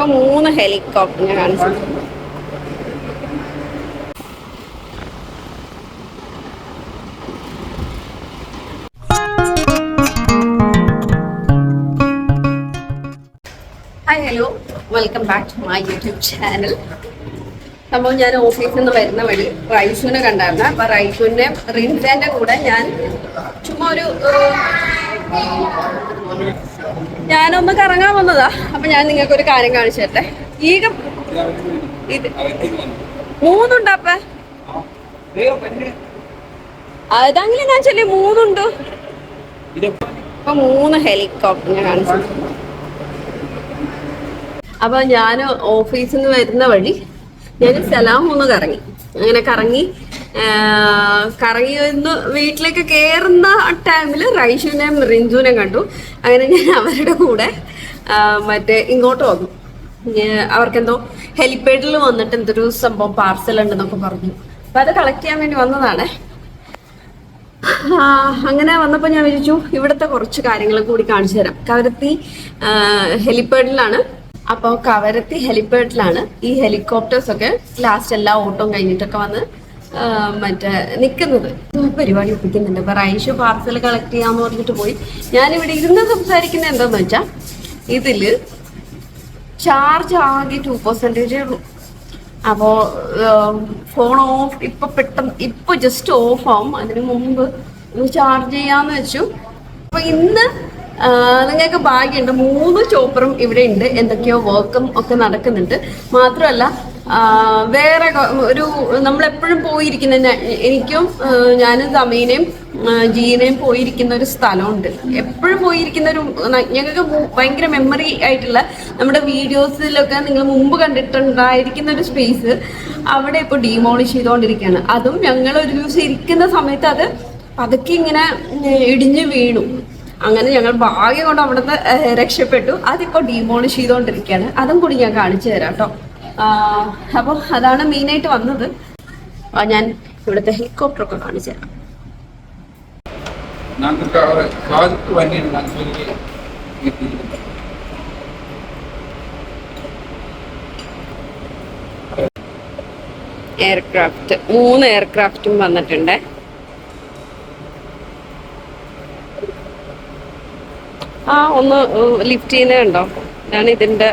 അപ്പൊ മൂന്ന് ഹെലികോപ്റ്റർ കാണിച്ചു. Hi welcome back to my YouTube channel സംഭവം ഞാൻ ഓഫീസിൽ നിന്ന് വരുന്ന വഴി റൈസുവിനെ കണ്ടായിരുന്നു. അപ്പൊ റൈസുവിന്റെ റിൻസാന്റെ കൂടെ ഞാൻ ചുമ്മാ ഒരു ഞാനൊന്ന് കറങ്ങാൻ വന്നതാ. അപ്പൊ ഞാൻ നിങ്ങൾക്ക് ഒരു കാര്യം കാണിച്ചു തരട്ടെ. ഈ ഇത് മൂന്നുണ്ടപ്പ അതെങ്കിലും ഞാൻ ചൊല്ലി മൂന്നുണ്ട്. അപ്പൊ മൂന്ന് ഹെലികോപ്റ്റർ ഞാൻ കാണിച്ചു. അപ്പൊ ഞാൻ ഓഫീസിൽ നിന്ന് വരുന്ന വഴി ഞാൻ സലാം ഒന്ന് കറങ്ങി. അങ്ങനെ കറങ്ങി. കറങ്ങി ഒന്ന് വീട്ടിലേക്ക് കയറുന്ന ടൈമിൽ റൈഷുവിനെയും റിഞ്ചുവിനെയും കണ്ടു. അങ്ങനെ ഞാൻ അവരുടെ കൂടെ മറ്റേ ഇങ്ങോട്ട് വന്നു. അവർക്കെന്തോ ഹെലിപ്പേഡിൽ വന്നിട്ട് എന്തൊരു സംഭവം പാർസൽ ഉണ്ടെന്നൊക്കെ പറഞ്ഞു. അപ്പൊ അത് കളക്ട് ചെയ്യാൻ വേണ്ടി വന്നതാണ്. അങ്ങനെ വന്നപ്പോൾ ഞാൻ വിചാരിച്ചു ഇവിടുത്തെ കുറച്ച് കാര്യങ്ങൾ കൂടി കാണിച്ചു തരാം. കവരത്തി ഹെലിപ്പേഡിലാണ് അപ്പോൾ കവരത്തി ഹെലിപ്പാഡിലാണ് ഈ ഹെലികോപ്റ്റേഴ്സ് ഒക്കെ ലാസ്റ്റ് എല്ലാ ഓട്ടവും കഴിഞ്ഞിട്ടൊക്കെ വന്ന് മറ്റേ നിൽക്കുന്നത് പരിപാടി ഒപ്പിക്കുന്നുണ്ട്. അപ്പൊ റൈഷു പാർസൽ കളക്ട് ചെയ്യാന്ന് പറഞ്ഞിട്ട് പോയി. ഞാൻ ഇവിടെ ഇരുന്ന് സംസാരിക്കുന്നത് എന്താന്ന് വെച്ചാൽ ഇതിൽ ചാർജ് ആകെ ടു പെർസെന്റേജേ ഉള്ളൂ. ഫോൺ ഓഫ് ഇപ്പൊ പെട്ടെന്ന് ഇപ്പൊ ജസ്റ്റ് ഓഫ് ആവും. അതിന് മുമ്പ് ഒന്ന് ചാർജ് ചെയ്യാന്ന് വെച്ചു. അപ്പൊ ഇന്ന് നിങ്ങൾക്ക് ഭാഗ്യമുണ്ട്. മൂന്ന് ചോപ്പറും ഇവിടെ ഉണ്ട്. എന്തൊക്കെയോ വർക്കും ഒക്കെ നടക്കുന്നുണ്ട്. മാത്രമല്ല വേറെ ഒരു നമ്മളെപ്പോഴും പോയിരിക്കുന്ന എനിക്കും ഞാനും സമീനയും ജീനേം ജീനയും പോയിരിക്കുന്ന ഒരു സ്ഥലമുണ്ട്. എപ്പോഴും പോയിരിക്കുന്ന ഒരു ഞങ്ങൾക്ക് ഭയങ്കര മെമ്മറി ആയിട്ടുള്ള നമ്മുടെ വീഡിയോസിലൊക്കെ നിങ്ങൾ മുമ്പ് കണ്ടിട്ടുണ്ടായിരിക്കുന്ന ഒരു സ്പേസ് അവിടെ ഇപ്പോൾ ഡീമോളിഷ് ചെയ്തുകൊണ്ടിരിക്കുകയാണ് അതും ഞങ്ങൾ ഒരു ദിവസം ഇരിക്കുന്ന സമയത്ത് അത് പതുക്കെ ഇങ്ങനെ ഇടിഞ്ഞു വീണു. അങ്ങനെ ഞങ്ങൾ ഭാഗ്യം കൊണ്ട് അവിടുന്ന് രക്ഷപ്പെട്ടു. അതിപ്പോൾ ഡീമോളിഷ് ചെയ്തുകൊണ്ടിരിക്കുകയാണ് അതും കൂടി ഞാൻ കാണിച്ചു തരാം കേട്ടോ അപ്പോൾ അതാണ് മെയിനായിട്ട് വന്നത്. ഞാൻ ഇവിടുത്തെ ഹെലികോപ്റ്റർ ഒക്കെ കാണിച്ചു തരാം. എയർക്രാഫ്റ്റ് മൂന്ന് എയർക്രാഫ്റ്റും വന്നിട്ടുണ്ട്. ആ ഒന്ന് ലിഫ്റ്റ് ചെയ്യുന്നുണ്ടോ ഇതാണ് ഇതിന്റെ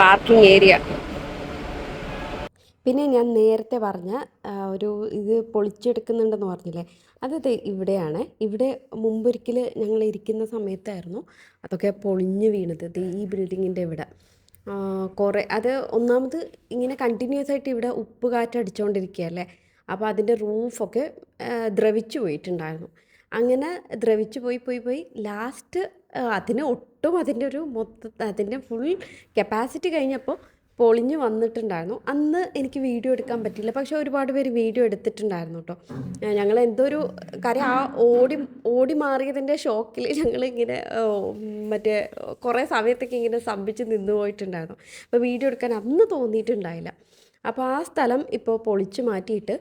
പാർക്കിംഗ് ഏരിയ പിന്നെ ഞാൻ നേരത്തെ പറഞ്ഞ ഒരു ഇത് പൊളിച്ചെടുക്കുന്നുണ്ടെന്ന് പറഞ്ഞില്ലേ? അത് ഇവിടെയാണ്. ഇവിടെ മുമ്പൊരിക്കൽ ഞങ്ങൾ ഇരിക്കുന്ന സമയത്തായിരുന്നു. അതൊക്കെ പൊളിഞ്ഞു വീണത് ഈ ബിൽഡിങ്ങിന്റെ ഇവിടെ. കുറേ അത് ഒന്നാമത് ഇങ്ങനെ കണ്ടിന്യൂസ് ആയിട്ട് ഇവിടെ ഉപ്പ് കാറ്റ് അടിച്ചുകൊണ്ടിരിക്കുകയല്ലേ അപ്പോൾ അതിന്റെ റൂഫൊക്കെ ദ്രവിച്ചു പോയിട്ടുണ്ടായിരുന്നു. അങ്ങനെ ദ്രവിച്ചു പോയി പോയി പോയി ലാസ്റ്റ് അതിന് ഒട്ടും അതിന്റെ ഒരു മൊത്ത അതിന്റെ ഫുൾ കപ്പാസിറ്റി കഴിഞ്ഞപ്പോൾ പൊളിഞ്ഞ് വന്നിട്ടുണ്ടായിരുന്നു. അന്ന് എനിക്ക് വീഡിയോ എടുക്കാൻ പറ്റിയില്ല. പക്ഷെ ഒരുപാട് പേര് വീഡിയോ എടുത്തിട്ടുണ്ടായിരുന്നു കേട്ടോ. ഞങ്ങൾ എന്തോ ഒരു കാര്യം ആ ഓടി ഓടി മാറിയതിന്റെ ഷോക്കിൽ ഞങ്ങൾ ഇങ്ങനെ മറ്റേ കുറേ സമയത്തൊക്കെ ഇങ്ങനെ സ്തംഭിച്ച് നിന്ന് പോയിട്ടുണ്ടായിരുന്നു. അപ്പോൾ വീഡിയോ എടുക്കാൻ അന്ന് തോന്നിയിട്ടുണ്ടായില്ല. അപ്പോൾ ആ സ്ഥലം ഇപ്പോൾ പൊളിച്ചു മാറ്റിയിട്ട്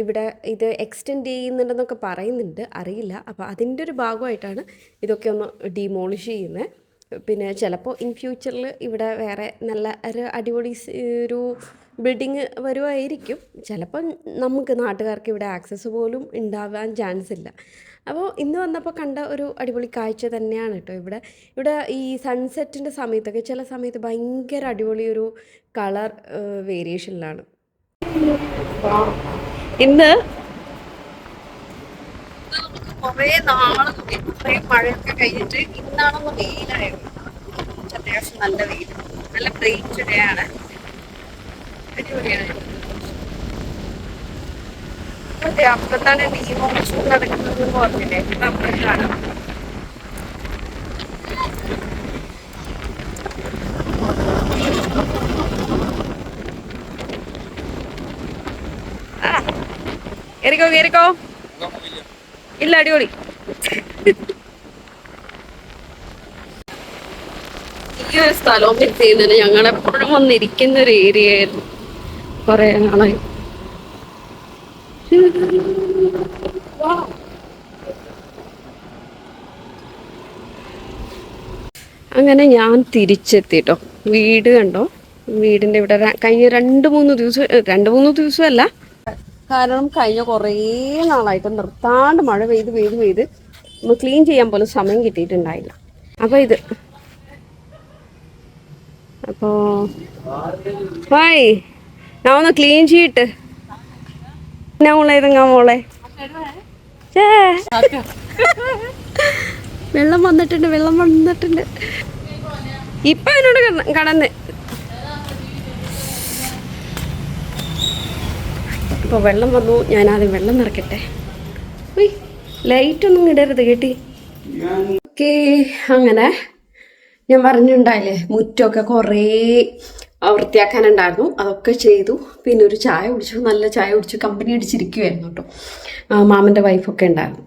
ഇവിടെ ഇത് എക്സ്റ്റെൻഡ് ചെയ്യുന്നുണ്ടെന്നൊക്കെ പറയുന്നുണ്ട്. അറിയില്ല. അപ്പോൾ അതിന്റെ ഒരു ഭാഗമായിട്ടാണ് ഇതൊക്കെ ഒന്ന് ഡിമോളിഷ് ചെയ്യുന്നത് പിന്നെ ചിലപ്പോൾ ഇൻ ഫ്യൂച്ചറിൽ ഇവിടെ വേറെ നല്ല ഒരു അടിപൊളി ഒരു ബിൽഡിങ് വരുമായിരിക്കും ചിലപ്പം നമുക്ക് നാട്ടുകാർക്ക് ഇവിടെ ആക്സസ് പോലും ഉണ്ടാവാൻ ചാൻസ് ഇല്ല. അപ്പോൾ ഇന്ന് വന്നപ്പോൾ കണ്ട ഒരു അടിപൊളി കാഴ്ച തന്നെയാണ് കേട്ടോ ഇവിടെ. ഇവിടെ ഈ സൺസെറ്റിന്റെ സമയത്തൊക്കെ ചില സമയത്ത് ഭയങ്കര അടിപൊളി ഒരു കളർ വേരിയേഷനിലാണ് ഇന്ന് കുറേ നാൾ ഇത്രയും മഴയൊക്കെ കഴിഞ്ഞിട്ട് ഇന്നാണെന്ന് വെയിലായത് അത്യാവശ്യം നല്ല വെയിൽ നല്ല ബ്രേറ്റ് ഡേ ആണ്. അടിപൊളിയാണ്. അതെ അപ്പത്താണ് ഡീമോഷൻ നടക്കുന്നത് പറഞ്ഞില്ലേ? അപ്പത്താണ് കേറിക്കോ കേറിക്കോ. ഇല്ല അടിപൊളി. ഈ ഒരു സ്ഥലവും മിസ് ചെയ്യുന്നതിന് ഞങ്ങൾ എപ്പോഴും വന്നിരിക്കുന്ന ഒരു ഏരിയ ആയിരുന്നു. കുറെ നാളായി. അങ്ങനെ ഞാൻ തിരിച്ചെത്തിട്ടോ. വീട് കണ്ടോ? വീടിന്റെ ഇവിടെ കഴിഞ്ഞ രണ്ട് മൂന്ന് ദിവസം രണ്ട് മൂന്ന് ദിവസമല്ല കാരണം കഴിഞ്ഞ കുറേ നാളായിട്ട് നിർത്താണ്ട് മഴ പെയ്ത് പെയ്ത് പെയ്ത് ഒന്ന് ക്ലീൻ ചെയ്യാൻ പോലും സമയം കിട്ടിയിട്ടുണ്ടായില്ല. അപ്പോൾ ഇത്. അപ്പോൾ ഹായ് ഞാൻ ഒന്ന് ക്ലീൻ ചെയ്തിട്ട് ഞാൻ മോളെ ഇതെങ്ങാ മോളെ? വെള്ളം വന്നിട്ടുണ്ട് വെള്ളം വന്നിട്ടുണ്ട്. ഇപ്പൊ കട- കടന്ന് ഇപ്പോൾ വെള്ളം വന്നു ഞാൻ ആദ്യം വെള്ളം നിറക്കട്ടെ ഉയ് ലൈറ്റ് ഒന്നും ഇടരുത് കേട്ടി. ഓക്കേ അങ്ങനെ. ഞാൻ പറഞ്ഞിട്ടുണ്ടായില്ലേ മുറ്റമൊക്കെ കുറേ വൃത്തിയാക്കാനുണ്ടായിരുന്നു അതൊക്കെ ചെയ്തു. പിന്നെ ഒരു ചായ കുടിച്ചു. നല്ല ചായ കുടിച്ചു കമ്പനി അടിച്ചിരിക്കുമായിരുന്നു കേട്ടോ. മാമന്റെ വൈഫൊക്കെ ഉണ്ടായിരുന്നു.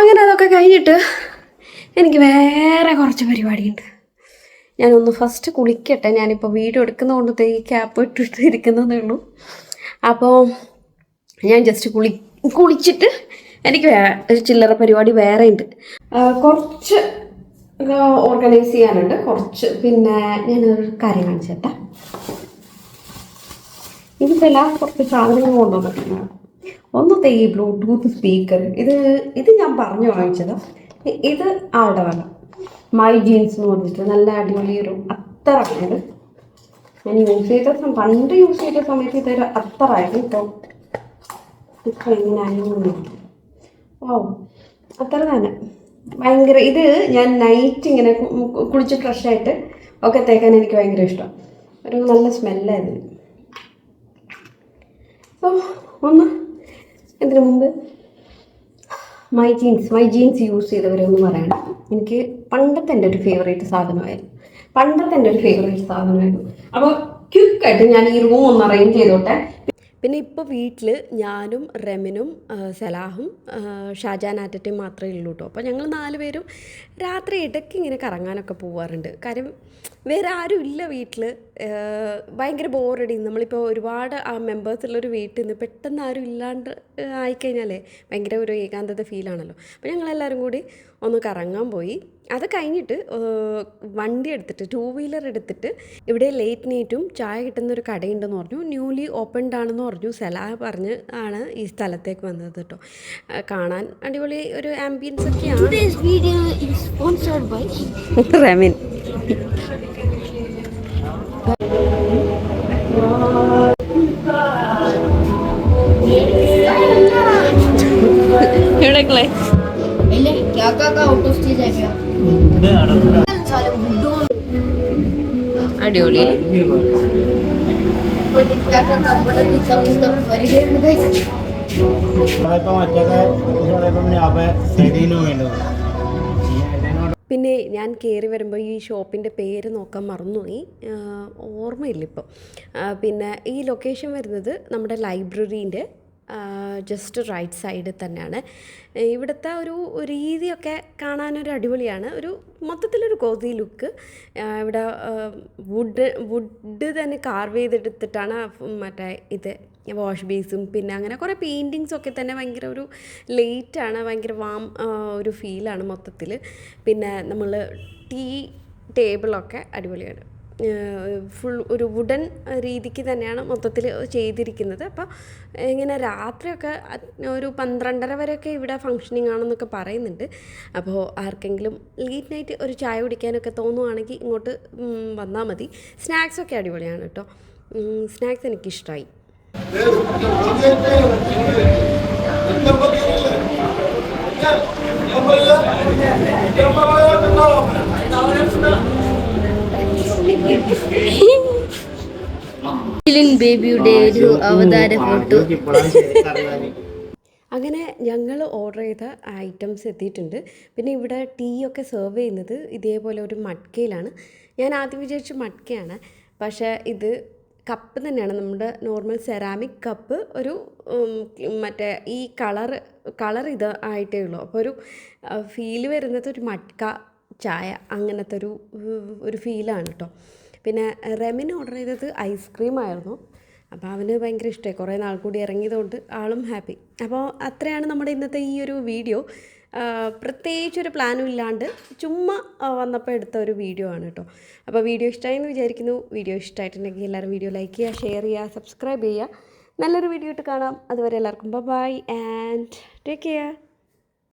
അങ്ങനെ അതൊക്കെ കഴിഞ്ഞിട്ട് എനിക്ക് വേറെ കുറച്ച് പരിപാടിയുണ്ട്. ഞാനൊന്ന് ഫസ്റ്റ് കുളിക്കട്ടെ. ഞാനിപ്പോൾ വീഡിയോ എടുക്കുന്നതുകൊണ്ട് ഈ ക്യാപ്പ് ഇട്ടിട്ട് ഇരിക്കുന്നതേ ഉള്ളൂ. അപ്പോൾ ഞാൻ ജസ്റ്റ് കുളി കുളിച്ചിട്ട് എനിക്ക് ഒരു ചില്ലറ പരിപാടി വേറെ ഉണ്ട് കുറച്ച് ഓർഗനൈസ് ചെയ്യാനുണ്ട്. കുറച്ച് പിന്നെ ഞാനൊരു കാര്യം കാണിച്ചു തരാം ഇതിലെല്ലാം കുറച്ച് സാധനങ്ങൾ കൊണ്ടുവന്നിട്ടുണ്ട്. ഒന്ന് ദേ ഈ ബ്ലൂടൂത്ത് സ്പീക്കർ ഇത് ഇത് ഞാൻ പറഞ്ഞു വാങ്ങിച്ചത് ഇത് ആളുടെ വക മൈ ജീൻസ് എന്ന് പറഞ്ഞിട്ട് നല്ല അടിപൊളി ഒരു അത്തറാണ് ഞാൻ യൂസ് ചെയ്ത പണ്ട് യൂസ് ചെയ്ത സമയത്ത് ഇതൊരു അത്തറായിരുന്നു ഇപ്പോൾ ഇപ്പം എങ്ങനെയായിരുന്നു ഓ അത്ര തന്നെ. ഭയങ്കര ഇത് ഞാൻ നൈറ്റ് ഇങ്ങനെ കുളിച്ച് ഫ്രഷായിട്ട് ഒക്കെ തേക്കാൻ എനിക്ക് ഭയങ്കര ഇഷ്ടം. ഒരു നല്ല സ്മെല്ലായിരുന്നു സോ ഒന്ന് ഇതിനു മുമ്പ് my jeans my jeans use ചെയ്തവരെ ഒന്ന് പറയണം. എനിക്ക് പണ്ടത്തെ എന്റെ ഒരു ഫേവറേറ്റ് സാധനമായിരുന്നു. പണ്ടത്തെ എന്റെ ഒരു ഫേവറേറ്റ് സാധനമായിരുന്നു അപ്പോൾ ക്വിക്കായിട്ട് ഞാൻ ഈ റൂം ഒന്ന് അറേഞ്ച് ചെയ്തോട്ടെ. പിന്നെ ഇപ്പോൾ വീട്ടിൽ ഞാനും റെമിനും സലാഹും ഷാജാൻ ആറ്ററ്റും മാത്രമേ ഉള്ളൂ കേട്ടോ അപ്പോൾ ഞങ്ങൾ നാല് പേരും രാത്രി ഇടയ്ക്ക് ഇങ്ങനെ കറങ്ങാനൊക്കെ പോവാറുണ്ട്. കാര്യം വേറെ ആരും ഇല്ല വീട്ടിൽ ഭയങ്കര ബോറടി. നമ്മളിപ്പോൾ ഒരുപാട് ആ മെമ്പേഴ്സുള്ളൊരു വീട്ടിൽ നിന്ന് പെട്ടെന്ന് ആരും ഇല്ലാണ്ട് ആയിക്കഴിഞ്ഞാലേ ഭയങ്കര ഒരു ഏകാന്തത ഫീലാണല്ലോ അപ്പോൾ ഞങ്ങളെല്ലാവരും കൂടി ഒന്ന് കറങ്ങാൻ പോയി. അത് കഴിഞ്ഞിട്ട് വണ്ടി എടുത്തിട്ട് ടൂ വീലർ എടുത്തിട്ട് ഇവിടെ ലേറ്റ് നൈറ്റും ചായ കിട്ടുന്ന ഒരു കടയുണ്ടെന്ന് പറഞ്ഞു. ന്യൂലി ഓപ്പൺഡ് ആണെന്ന് പറഞ്ഞു. സെല പറഞ്ഞ് ആണ് ഈ സ്ഥലത്തേക്ക് വന്നത് കേട്ടോ. കാണാൻ അടിപൊളി ഒരു ആംബിയൻസ് ഒക്കെയാണ്. റമീൻ. വേണ്ടത് പിന്നെ ഞാൻ കയറി വരുമ്പോൾ ഈ ഷോപ്പിന്റെ പേര് നോക്കാൻ മറന്നുപോയി. ഓർമ്മയില്ല ഇപ്പോൾ പിന്നെ ഈ ലൊക്കേഷൻ വരുന്നത് നമ്മുടെ ലൈബ്രറീന്റെ ജസ്റ്റ് റൈറ്റ് സൈഡിൽ തന്നെയാണ്. ഇവിടുത്തെ ഒരു രീതിയൊക്കെ കാണാനൊരു അടിപൊളിയാണ്. ഒരു മൊത്തത്തിലൊരു കോതി ലുക്ക് ഇവിടെ വുഡ് വുഡ് തന്നെ കാർവ് ചെയ്തെടുത്തിട്ടാണ് മറ്റേ ഇത് വാഷ് ബേസും പിന്നെ അങ്ങനെ കുറേ പെയിന്റിങ്സ് ഒക്കെ തന്നെ ഭയങ്കര ഒരു ലേറ്റാണ് ഭയങ്കര വാം ഒരു ഫീലാണ് മൊത്തത്തിൽ പിന്നെ നമ്മൾ ടീ ടേബിളൊക്കെ അടിപൊളിയാണ്. ഫുൾ ഒരു വുഡൻ രീതിക്ക് തന്നെയാണ് മൊത്തത്തിൽ ചെയ്തിരിക്കുന്നത്. അപ്പോൾ ഇങ്ങനെ രാത്രിയൊക്കെ ഒരു പന്ത്രണ്ടര വരെയൊക്കെ ഇവിടെ ഫങ്ഷനിങ് ആണെന്നൊക്കെ പറയുന്നുണ്ട്. അപ്പോൾ ആർക്കെങ്കിലും ലേറ്റ് നൈറ്റ് ഒരു ചായ കുടിക്കാനൊക്കെ തോന്നുവാണെങ്കിൽ ഇങ്ങോട്ട് വന്നാൽ മതി. സ്നാക്സൊക്കെ അടിപൊളിയാണ് കേട്ടോ. സ്നാക്സ് എനിക്കിഷ്ടമായി ബേബിയുടെ ഒരു അവതാര ഫോട്ടോ അങ്ങനെ ഞങ്ങൾ ഓർഡർ ചെയ്ത ഐറ്റംസ് എത്തിയിട്ടുണ്ട്. പിന്നെ ഇവിടെ ടീ ഒക്കെ സെർവ് ചെയ്യുന്നത് ഇതേപോലെ ഒരു മട്കയിലാണ് ഞാൻ ആദ്യം വിചാരിച്ചു മട്കയാണ് പക്ഷേ ഇത് കപ്പ് തന്നെയാണ്. നമ്മുടെ നോർമൽ സെറാമിക് കപ്പ് ഒരു മറ്റേ ഈ കളർ കളർ ഇത് ആയിട്ടേ ഉള്ളൂ. അപ്പോൾ ഒരു ഫീൽ വരുന്നത് ഒരു മട്ക ചായ അങ്ങനത്തെ ഒരു ഒരു ഫീലാണ് കേട്ടോ പിന്നെ റെമിന് ഓർഡർ ചെയ്തത് ഐസ്ക്രീം ആയിരുന്നു. അപ്പോൾ അവന് ഭയങ്കര ഇഷ്ടമായി കുറേ നാൾ കൂടി ഇറങ്ങിയതുകൊണ്ട് ആളും ഹാപ്പി. അപ്പോൾ അത്രയാണ് നമ്മുടെ ഇന്നത്തെ ഈ ഒരു വീഡിയോ. പ്രത്യേകിച്ചൊരു പ്ലാനും ഇല്ലാണ്ട് ചുമ്മാ വന്നപ്പോൾ എടുത്ത ഒരു വീഡിയോ ആണ് കേട്ടോ. അപ്പോൾ വീഡിയോ ഇഷ്ടമായി എന്ന് വിചാരിക്കുന്നു. വീഡിയോ ഇഷ്ടമായിട്ടുണ്ടെങ്കിൽ എല്ലാവരും വീഡിയോ ലൈക്ക് ചെയ്യുക ഷെയർ ചെയ്യുക സബ്സ്ക്രൈബ് ചെയ്യുക. നല്ലൊരു വീഡിയോ ഇട്ട് കാണാം. അതുവരെ എല്ലാവർക്കും ബൈ ആൻഡ് ടേക്ക് കെയർ